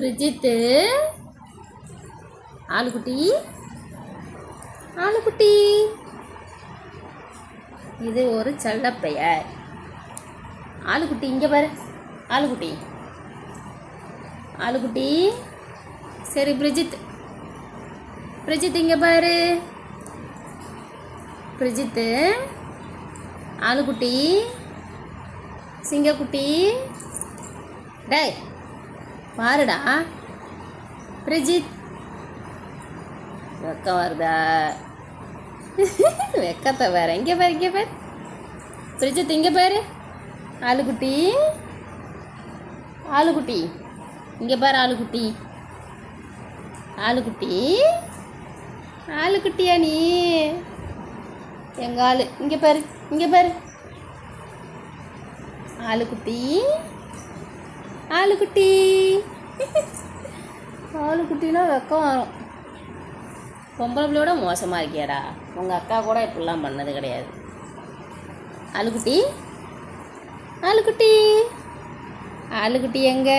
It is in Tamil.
பிரிஜித்து. ஆளுக்குட்டி. ஆளுக்குட்டி. இது ஒரு செல்ல பெயர் ஆளுக்குட்டி இங்கே பாரு. ஆளுக்குட்டி. ஆளுக்குட்டி. சரி பிரிஜித். பிரிஜித் இங்கே பாரு. பிரிஜித்து. ஆளுக்குட்டி. சிங்கக்குட்டி. டேய். பாருடா. பிரஜித். வெக்கம் வருதா? வெக்கத்தை வேற இங்கே பாரு இங்கே பாரு. பிரிஜித் இங்கே பாரு. ஆளுக்குட்டி. ஆளுக்குட்டி. இங்கே பாரு ஆளுக்குட்டி. ஆளுக்குட்டி. ஆளுக்குட்டியா நீ? எங்கள் ஆளு? இங்கே பாரு இங்கே பாரு. ஆளுக்குட்டி. ஆளுக்குட்டி. ஆளுக்குட்டினா வெக்கம் வரும். பொம்பளை பிள்ளையோட மோசமாக இருக்கியாடா. உங்கள் அக்கா கூட இப்படிலாம் பண்ணது கிடையாது. ஆளுக்குட்டி? ஆளுக்குட்டி. ஆளுக்குட்டி எங்க?